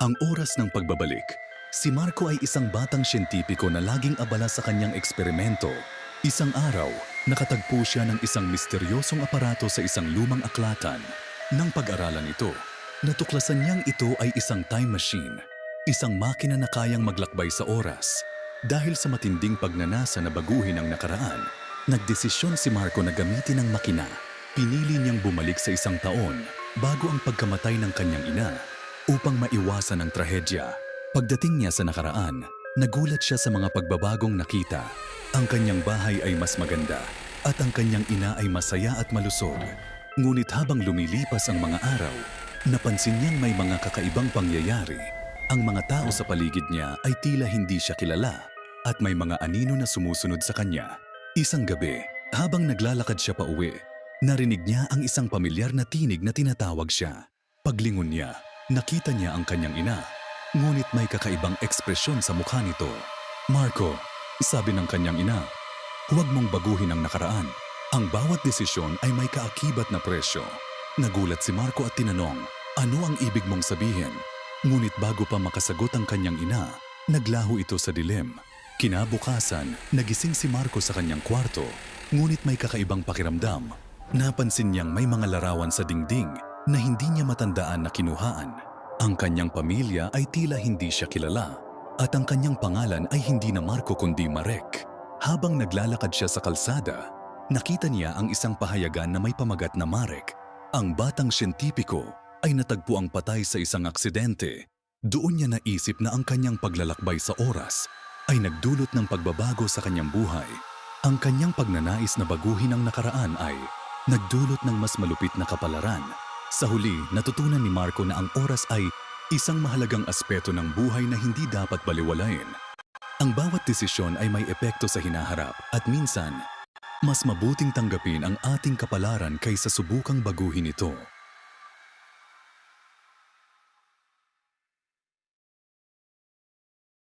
Ang oras ng pagbabalik. Si Marco ay isang batang siyentipiko na laging abala sa kanyang eksperimento. Isang araw, nakatagpo siya ng isang misteryosong aparato sa isang lumang aklatan. Nang pag-aralan ito, natuklasan niyang ito ay isang time machine. Isang makina na kayang maglakbay sa oras. Dahil sa matinding pagnanasa na baguhin ang nakaraan, nagdesisyon si Marco na gamitin ang makina. Pinili niyang bumalik sa isang taon bago ang pagkamatay ng kanyang ina upang maiwasan ang trahedya. Pagdating niya sa nakaraan, nagulat siya sa mga pagbabagong nakita. Ang kanyang bahay ay mas maganda at ang kanyang ina ay masaya at malusog. Ngunit habang lumilipas ang mga araw, napansin niyang may mga kakaibang pangyayari. Ang mga tao sa paligid niya ay tila hindi siya kilala at may mga anino na sumusunod sa kanya. Isang gabi, habang naglalakad siya pa uwi, narinig niya ang isang pamilyar na tinig na tinatawag siya. Paglingon niya, nakita niya ang kanyang ina. Ngunit may kakaibang ekspresyon sa mukha nito. Marco, sabi ng kanyang ina, huwag mong baguhin ang nakaraan. Ang bawat desisyon ay may kaakibat na presyo. Nagulat si Marco at tinanong, ano ang ibig mong sabihin? Ngunit bago pa makasagot ang kanyang ina, naglaho ito sa dilim. Kinabukasan, nagising si Marco sa kanyang kwarto, ngunit may kakaibang pakiramdam. Napansin niyang may mga larawan sa dingding na hindi niya matandaan na kinuhaan. Ang kanyang pamilya ay tila hindi siya kilala at ang kanyang pangalan ay hindi na Marco kundi Marek. Habang naglalakad siya sa kalsada, nakita niya ang isang pahayagan na may pamagat na Marek. Ang batang siyentipiko ay natagpo ang patay sa isang aksidente. Doon niya naisip na ang kanyang paglalakbay sa oras ay nagdulot ng pagbabago sa kanyang buhay. Ang kanyang pagnanais na baguhin ang nakaraan ay nagdulot ng mas malupit na kapalaran. Sa huli, natutunan ni Marco na ang oras ay isang mahalagang aspeto ng buhay na hindi dapat baliwalain. Ang bawat desisyon ay may epekto sa hinaharap at minsan, mas mabuting tanggapin ang ating kapalaran kaysa subukang baguhin ito.